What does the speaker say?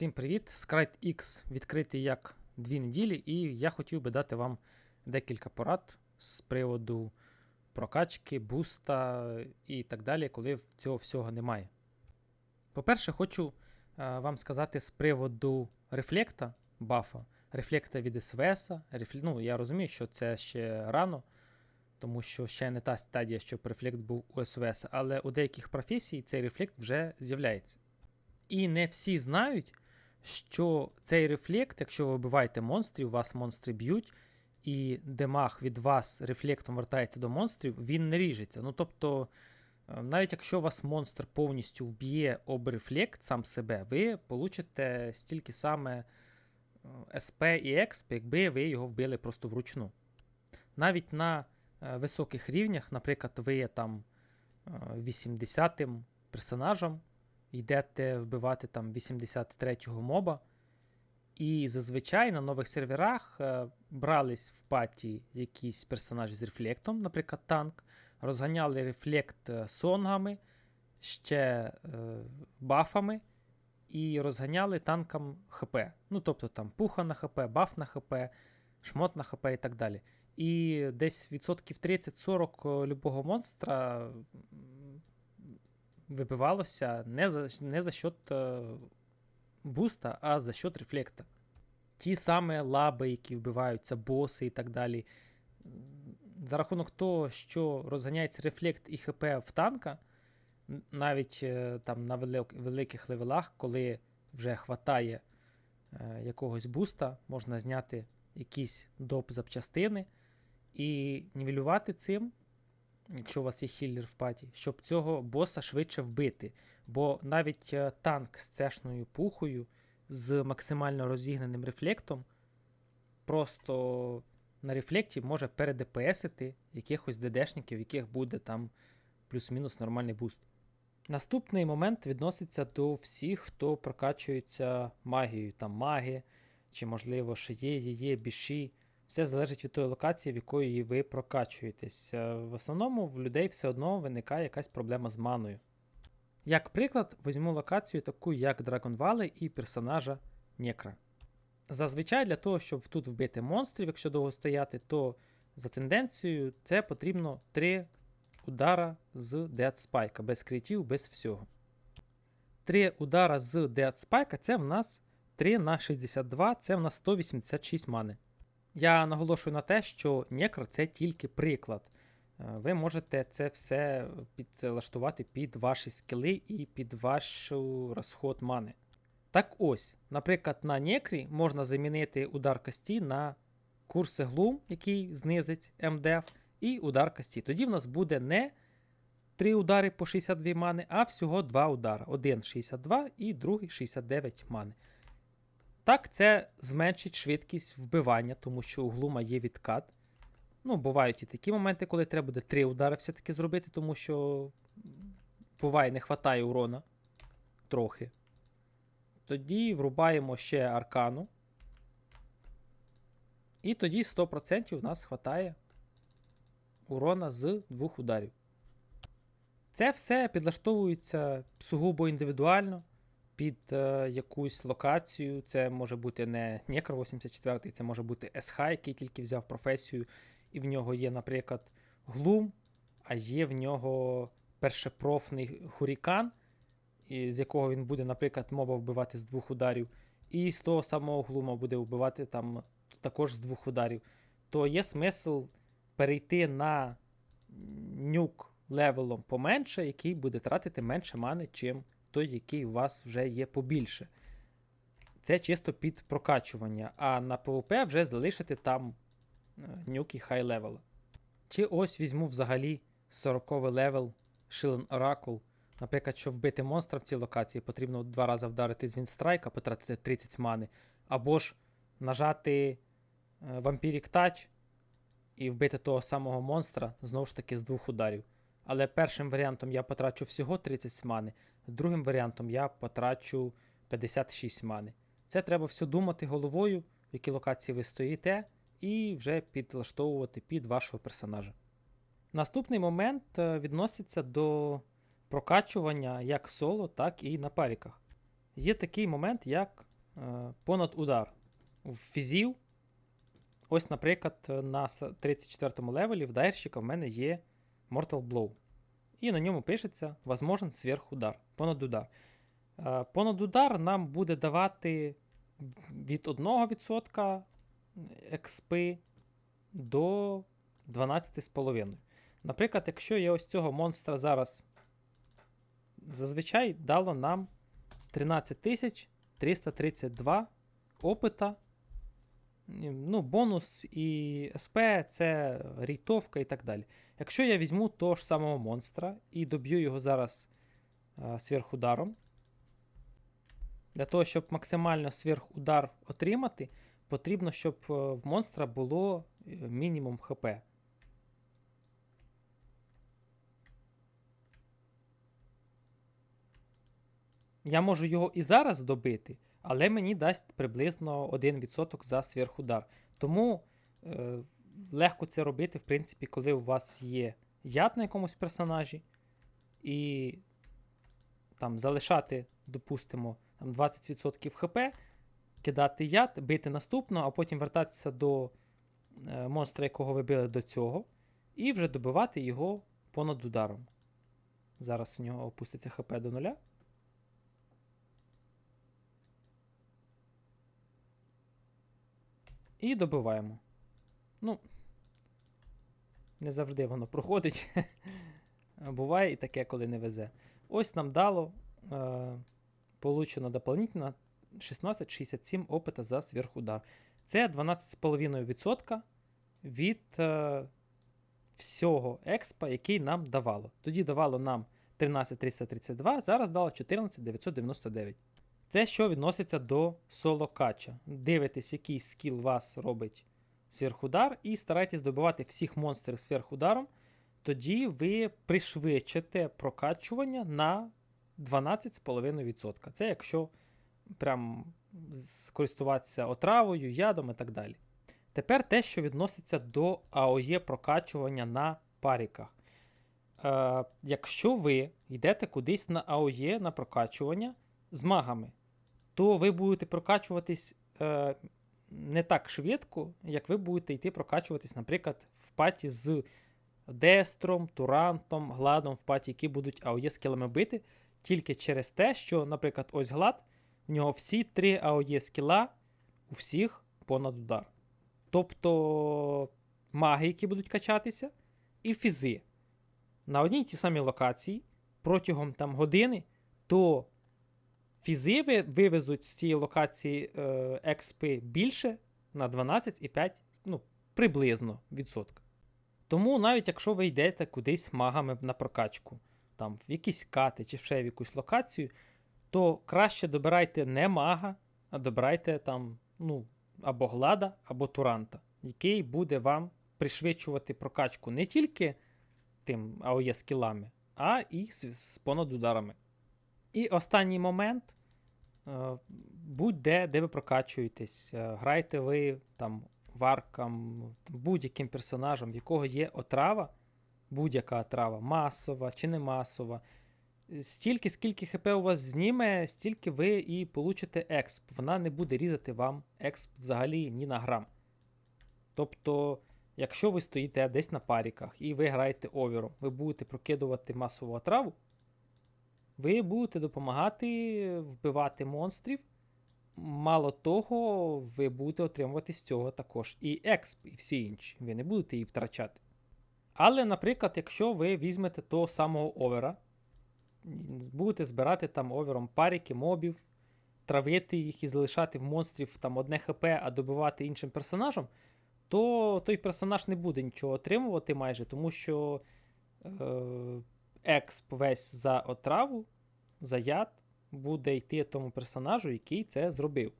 Всім привіт! Scrite X відкритий як дві неділі, і я хотів би дати вам декілька порад з приводу прокачки, буста і так далі, коли цього всього немає. По-перше, хочу е, вам сказати з приводу рефлекта бафа, рефлекта від СВС. Рефл... Ну, я розумію, що це ще рано, тому що ще не та стадія, щоб рефлект був у СВС, але у деяких професій цей рефлект вже з'являється. І не всі знають, що цей рефлект, якщо ви вбиваєте монстрів, вас монстри б'ють, і демаг від вас рефлектом вертається до монстрів, він не ріжеться. Ну тобто, е, навіть якщо вас монстр повністю вб'є об рефлект сам себе, ви получите стільки саме е, СП і ЕКСП, якби ви його вбили просто вручну. Навіть на е, високих рівнях, наприклад, ви є там 80-м персонажем, йдете вбивати там 83-го моба. І зазвичай на нових серверах е, брались в паті якісь персонажі з рефлектом, наприклад, танк, розганяли рефлект е, сонгами, ще е, бафами, і розганяли танкам ХП. Ну, тобто там пуха на ХП, баф на ХП, шмот на ХП і так далі. І десь відсотків 30-40 любого монстра вибивалося не за, не за счет е, буста, а за счет рефлекта. Ті саме лаби, які вбиваються, боси і так далі. За рахунок того, що розганяється рефлект і ХП в танка, навіть е, там на великих левелах, коли вже хватає е, якогось буста, можна зняти якісь доп запчастини і нівелювати цим, якщо у вас є хіллер в паті, щоб цього боса швидше вбити. Бо навіть е, танк з цешною пухою, з максимально розігнаним рефлектом, просто на рефлекті може передепесити якихось ДДшників, в яких буде там плюс-мінус нормальний буст. Наступний момент відноситься до всіх, хто прокачується магією, там маги, чи, можливо, шиє, є, біші. Все залежить від тої локації, в якої ви прокачуєтесь. Е, В основному в людей все одно виникає якась проблема з маною. Як приклад, візьму локацію таку, як Dragon Valley і персонажа Некра. Зазвичай для того, щоб тут вбити монстрів, якщо довго стояти, то за тенденцією це потрібно 3 удара з Dead Spike, без критів, без всього. 3 удара з Dead Spike це в нас 3 на 62, це в нас 186 мани. Я наголошую на те, що Некро це тільки приклад. Е, Ви можете це все підлаштувати під ваші скіли і під ваш розход мани. Так ось, наприклад, на Некрі можна замінити удар кості на курс Глум, який знизить МДФ, і удар кості. Тоді в нас буде не 3 удари по 62 мани, а всього 2 удара. Один 62 і другий 69 мани. Так, це зменшить швидкість вбивання, тому що у глума є відкат. Ну, бувають і такі моменти, коли треба буде 3 удари все-таки зробити, тому що буває, не вистачає урона трохи. Тоді врубаємо ще аркану. І тоді 100% у нас вистачає урона з двох ударів. Це все підлаштовується сугубо індивідуально під е, якусь локацію. Це може бути не Некро 84, це може бути СХ, який тільки взяв професію, і в нього є, наприклад, Глум, а є в нього першепрофний хурікан, з якого він буде, наприклад, моба вбивати з двох ударів, і з того самого глума буде вбивати там також з двох ударів. То є смисл перейти на нюк левелом поменше, який буде тратити менше мани, чим той, який у вас вже є побільше. Це чисто під прокачування, а на PvP вже залишити там е, нюки хай левела. Чи ось візьму взагалі 40 левел Шилен Оракул. Наприклад, щоб вбити монстра в цій локації, потрібно два рази вдарити з Вінстрайка, потратити 30 мани, або ж нажати е, Vampiric Touch і вбити того самого монстра знову ж таки з двох ударів. Але першим варіантом я потрачу всього 30 мани, другим варіантом я потрачу 56 мани. Це треба все думати головою, в якій локації ви стоїте, і вже підлаштовувати під вашого персонажа. Наступний момент е, відноситься до прокачування як соло, так і на паріках. Є такий момент, як е, понад удар. В фізів. Ось, наприклад, на с- 34 левелі в дайрщика в мене є Mortal Blow. І на ньому пишеться возможен сверхудар, понад удар. Е, Понад удар нам буде давати від 1% експи до 12,5. Наприклад, якщо я ось цього монстра зараз зазвичай дало нам 13332 опита. Ну, бонус і СП це рійтовка і так далі. Якщо я візьму того ж самого монстра і доб'ю його зараз а, сверхударом, для того, щоб максимально сверхудар отримати, потрібно, щоб е, в монстра було е, мінімум ХП. Я можу його і зараз добити, але мені дасть приблизно 1% за сверхудар. Тому е, легко це робити, в принципі, коли у вас є яд на якомусь персонажі, і там залишати, допустимо, там 20% хп, кидати яд, бити наступного, а потім вертатися до е, монстра, якого ви били до цього, і вже добивати його понад ударом. Зараз в нього опуститься хп до нуля. І добиваємо. Ну, не завжди воно проходить. Буває і таке, коли не везе. Ось нам дало е, получено дополнительно 1667 опита за сверхудар. Це 12,5% від е, всього експа, який нам давало. Тоді давало нам 13332, зараз дало 14999. Це що відноситься до соло кача. Дивитесь, який скіл вас робить сверхудар, і старайтесь добивати всіх монстрів сверхударом. Тоді ви пришвидшите прокачування на 12,5%. Це якщо прям скористуватися отравою, ядом і так далі. Тепер те, що відноситься до АОЄ прокачування на паріках. Е, якщо ви йдете кудись на АОЄ на прокачування з магами, то ви будете прокачуватись е, не так швидко, як ви будете йти прокачуватись, наприклад, в паті з Дестром, Турантом, Гладом в паті, які будуть АОЄ скілами бити, тільки через те, що, наприклад, ось Глад, в нього всі три АОЄ скіла у всіх понад удар. Тобто маги, які будуть качатися, і фізи. На одній тій самій локації протягом там, години, то фізи вивезуть з цієї локації е, експи більше на 12,5, ну, приблизно відсотка. Тому навіть якщо ви йдете кудись магами на прокачку, там в якісь кати чи ще в якусь локацію, то краще добирайте не мага, а добирайте там, ну, або глада, або туранта, який буде вам пришвидшувати прокачку не тільки тим АОЄ скілами, а і з, з понад ударами. І останній момент. е, Будь-де, де ви прокачуєтесь, е, грайте ви там варкам, будь-яким персонажем, в якого є отрава, будь-яка отрава, масова чи не масова. Стільки, скільки ХП у вас зніме, стільки ви і получите експ. Вона не буде різати вам експ взагалі ні на грам. Тобто, якщо ви стоїте десь на паріках і ви граєте овером, ви будете прокидувати масову отраву, ви будете допомагати вбивати монстрів. Мало того, ви будете отримувати з цього також і експ, і всі інші. Ви не будете її втрачати. Але, наприклад, якщо ви візьмете того самого овера, будете збирати там овером паріки, мобів, травити їх і залишати в монстрів там одне ХП, а добивати іншим персонажем, то той персонаж не буде нічого отримувати майже, тому що е, експ весь за отраву, за яд буде йти тому персонажу, який це зробив.